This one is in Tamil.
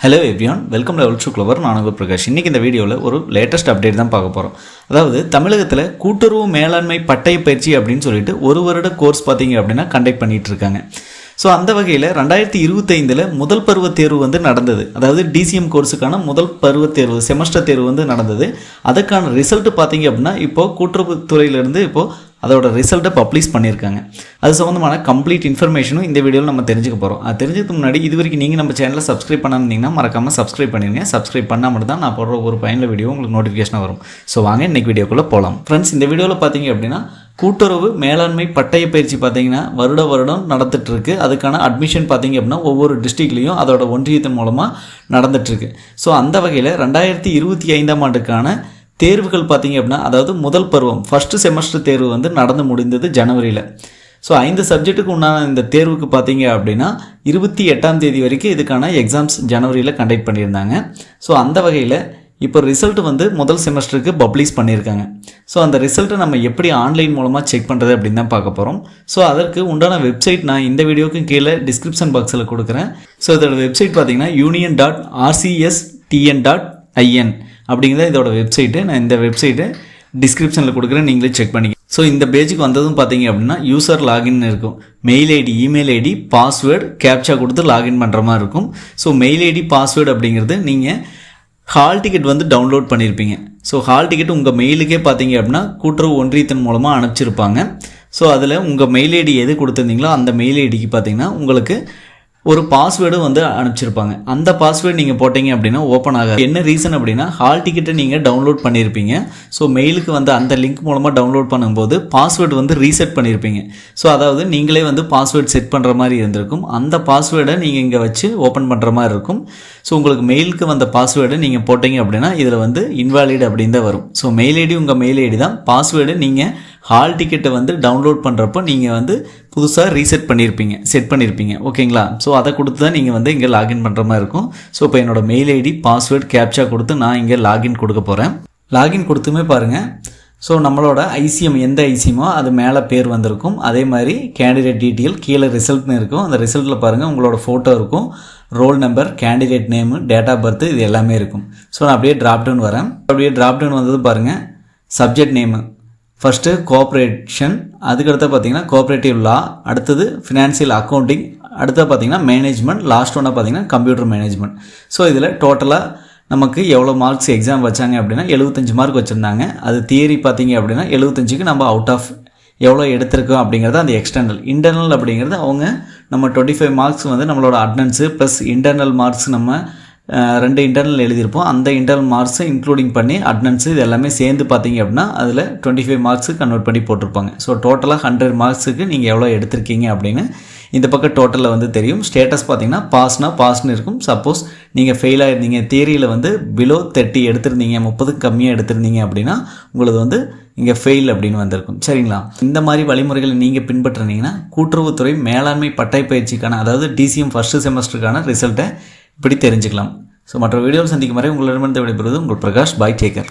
Hello everyone welcome level to clever நான் பிரகாஷ். இன்றைக்கி இந்த வீடியோவில் ஒரு லேட்டஸ்ட் அப்டேட் தான் பார்க்க போகிறோம் அதாவது தமிழகத்தில் கூட்டுறவு மேலாண்மை பட்டய பயிற்சி அப்படின்னு சொல்லிட்டு ஒரு வருட கோர்ஸ் பார்த்தீங்க அப்படின்னா கண்டக்ட் பண்ணிட்டு இருக்காங்க. ஸோ அந்த வகையில் ரெண்டாயிரத்தி இருபத்தைந்தில் முதல் பருவ தேர்வு வந்து நடந்தது. அதாவது டிசிஎம் கோர்ஸுக்கான முதல் பருவ தேர்வு செமஸ்டர் தேர்வு வந்து நடந்தது. அதுக்கான ரிசல்ட் பார்த்தீங்க அப்படின்னா இப்போது கூட்டுறவுத்துறையிலேருந்து இப்போது அதோட ரிசல்ட்டை பப்ளிஷ் பண்ணியிருக்காங்க. அது சம்மந்தமான கம்ப்ளீட் இன்ஃபர்மேஷனும் இந்த வீடியோவில் நம்ம தெரிஞ்சுக்க போகிறோம் அது தெரிஞ்சதுக்கு முன்னாடி இது வரைக்கும் நீங்கள் நம்ம சேனலில் சப்ஸ்கிரைப் பண்ணிருந்தீங்கன்னா மறக்காமல் சப்ஸ்கிரைப் பண்ணிடுங்க சப்ஸ்கிரைப் பண்ணால் மட்டும் தான் நான் போடுற ஒரு பயனில் வீடியோ உங்களுக்கு நோட்டிஃபிகேஷன் வரும். ஸோ வாங்க இன்னைக்கு வீடியோக்குள்ளே போகலாம் ஃப்ரெண்ட்ஸ் இந்த வீடியோவில் பார்த்தீங்க அப்படின்னா கூட்டுறவு மேலாண்மை பட்டய பயிற்சி பார்த்தீங்கன்னா வருட வருடம் நடந்துட்டு அதுக்கான அட்மிஷன் பார்த்தீங்க அப்படின்னா ஒவ்வொரு டிஸ்ட்ரிக்ட்லேயும் அதோட ஒன்றியத்தின் மூலமாக நடந்துட்டுருக்கு. ஸோ அந்த வகையில் ரெண்டாயிரத்தி இருபத்தி ஐந்தாம் ஆண்டுக்கான தேர்வுகள் பார்த்தீங்க அப்படின்னா அதாவது முதல் பருவம் ஃபஸ்ட்டு செமஸ்டர் தேர்வு வந்து நடந்து முடிந்தது ஜனவரியில். ஸோ ஐந்து சப்ஜெக்ட்டுக்கு உண்டான இந்த தேர்வுக்கு பார்த்தீங்க அப்படின்னா இருபத்தி எட்டாம் தேதி வரைக்கும் இதுக்கான எக்ஸாம்ஸ் ஜனவரியில் கண்டக்ட் பண்ணியிருந்தாங்க. ஸோ அந்த வகையில் இப்போ ரிசல்ட் வந்து முதல் செமஸ்டருக்கு பப்ளிஷ் பண்ணியிருக்காங்க. ஸோ அந்த ரிசல்ட்டை நம்ம எப்படி ஆன்லைன் மூலமாக செக் பண்ணுறது அப்படின்னு தான் பார்க்க போகிறோம் ஸோ அதற்கு உண்டான வெப்சைட் நான் இந்த வீடியோக்கும் கீழே டிஸ்கிரிப்ஷன் பாக்ஸில் கொடுக்குறேன். ஸோ இதோட வெப்சைட் பார்த்தீங்கன்னா union dot RCS TN dot IN அப்படிங்கிறத இதோட வெப்சைட்டு நான் இந்த வெப்சைட்டு டிஸ்கிரிப்ஷனில் கொடுக்குறேன். நீங்களே செக் பண்ணிக்க ஸோ இந்த பேஜுக்கு வந்ததும் பார்த்தீங்க அப்படின்னா யூசர் லாகின் இருக்கும். Mail ID email ID password captcha கொடுத்து லாகின் பண்ணுற மாதிரி இருக்கும். ஸோ மெயில் ஐடி பாஸ்வேர்டு அப்படிங்கிறது நீங்கள் ஹால் டிக்கெட் வந்து டவுன்லோட் பண்ணியிருப்பீங்க ஸோ ஹால் டிக்கெட் உங்கள் மெயிலுக்கே பார்த்தீங்க அப்படின்னா கூட்டுறவு ஒன்றியத்தின் மூலமாக அனுப்பிச்சிருப்பாங்க. ஸோ அதில் உங்கள் மெயில் ஐடி எது கொடுத்துருந்தீங்களோ அந்த மெயில் ஐடிக்கு பார்த்தீங்கன்னா உங்களுக்கு ஒரு பாஸ்வேர்டு வந்து அனுப்பிச்சிருப்பாங்க. அந்த பாஸ்வேர்டு நீங்கள் போட்டீங்க அப்படின்னா ஓப்பன் ஆகாது. என்ன ரீசன் அப்படின்னா ஹால் டிக்கெட்டை நீங்கள் டவுன்லோட் பண்ணியிருப்பீங்க ஸோ மெயிலுக்கு வந்து அந்த லிங்க் மூலமாக டவுன்லோட் பண்ணும்போது பாஸ்வேர்டு வந்து ரீசெட் பண்ணியிருப்பீங்க ஸோ அதாவது நீங்களே வந்து பாஸ்வேர்டு செட் பண்ணுற மாதிரி இருந்திருக்கும். அந்த பாஸ்வேர்டை நீங்கள் இங்கே வச்சு ஓப்பன் பண்ணுற மாதிரி இருக்கும். ஸோ உங்களுக்கு மெயிலுக்கு வந்த பாஸ்வேர்டை நீங்கள் போட்டீங்க அப்படின்னா இதில் வந்து இன்வாலிட் அப்படின்னு தான் வரும். ஸோ மெயில் ஐடி உங்கள் மெயில் ஐடி தான். பாஸ்வேர்டு நீங்கள் ஹால் டிக்கெட்டை வந்து டவுன்லோட் பண்ணுறப்போ நீங்கள் வந்து புதுசாக ரீசெட் பண்ணியிருப்பீங்க செட் பண்ணியிருப்பீங்க ஓகேங்களா? ஸோ அதை கொடுத்து தான் நீங்கள் வந்து இங்கே லாகின் பண்ணுற மாதிரி இருக்கும். ஸோ இப்போ என்னோட மெயில் ஐடி பாஸ்வேர்டு கேப்சா கொடுத்து நான் இங்கே லாகின் கொடுக்க போகிறேன் லாகின் கொடுத்துமே பாருங்கள் ஸோ நம்மளோட ஐசிஎம் எந்த ஐசிஎமோ அது மேலே பேர் வந்திருக்கும். அதே மாதிரி கேண்டிடேட் டீட்டெயில் கீழே ரிசல்ட்னு இருக்கும். அந்த ரிசல்ட்டில் பாருங்கள் உங்களோட ஃபோட்டோ இருக்கும். Roll number candidate name date of birth இது எல்லாமே இருக்கும். ஸோ நான் அப்படியே ட்ராப் டவுன் வரேன். அப்படியே ட்ராப் டவுன் வந்தது பாருங்கள் சப்ஜெக்ட் நேமு ஃபஸ்ட்டு கோஆப்ரேஷன் அதுக்கடுத்து பார்த்தீங்கன்னா கோஆப்ரேட்டிவ் லா அடுத்தது ஃபினான்சியல் அக்கௌண்டிங் அடுத்து பார்த்தீங்கன்னா மேனேஜ்மெண்ட் லாஸ்ட் ஒன்று பார்த்தீங்கன்னா கம்ப்யூட்டர் மேனேஜ்மெண்ட் ஸோ இதில் டோட்டலாக நமக்கு எவ்வளோ மார்க்ஸ் எக்ஸாம் வச்சாங்க அப்படின்னா எழுபத்தஞ்சு மார்க் வச்சுருந்தாங்க. அது தியரி பார்த்தீங்க அப்படின்னா எழுபத்தஞ்சுக்கு நம்ம அவுட் ஆஃப் எவ்வளோ எடுத்திருக்கோம் அப்படிங்கிறது அந்த எக்ஸ்டர்னல் இன்டர்னல் அப்படிங்கிறது அவங்க நம்ம டுவெண்ட்டி ஃபைவ் மார்க்ஸ் வந்து நம்மளோட அட்னன்ஸு ப்ளஸ் இன்டர்னல் மார்க்ஸ் நம்ம ரெண்டு இன்டர்னல் எழுதியிருப்போம். அந்த இன்டர்னல் மார்க்ஸை இன்க்ளூடிங் பண்ணி அட்டனன்ஸு இது எல்லாமே சேர்ந்து பார்த்தீங்க அப்படின்னா அதில் டுவெண்ட்டி ஃபைவ் மார்க்ஸு கன்வெர்ட் பண்ணி போட்டிருப்பாங்க. ஸோ டோட்டலாக ஹண்ட்ரட் மார்க்ஸுக்கு நீங்கள் எவ்வளோ எடுத்திருக்கீங்க அப்படின்னு இந்த பக்கம் டோட்டலில் வந்து தெரியும். ஸ்டேட்டஸ் பார்த்தீங்கன்னா பாஸ்னால் பாஸ்னு இருக்கும். சப்போஸ் நீங்கள் ஃபெயில் ஆகிருந்தீங்க தியரியில் வந்து பிலோ தேர்ட்டி எடுத்திருந்தீங்க முப்பதுக்கு கம்மியாக எடுத்திருந்தீங்க அப்படின்னா உங்களது வந்து இங்கே ஃபெயில் அப்படின்னு வந்திருக்கும். சரிங்களா? இந்த மாதிரி வழிமுறைகளை நீங்கள் பின்பற்றுனீங்கன்னா கூட்டுறவுத்துறை மேலாண்மை பட்டை பயிற்சிக்கான அதாவது டிசிஎம் ஃபஸ்ட்டு செமஸ்டருக்கான ரிசல்ட்டை இப்படி தெரிஞ்சுக்கலாம். ஸோ மற்ற வீடியோவில் சந்திக்கும் வரை உங்களிடமிருந்து விடைபெறுவது உங்கள் பிரகாஷ் பாய் டேக்கர்.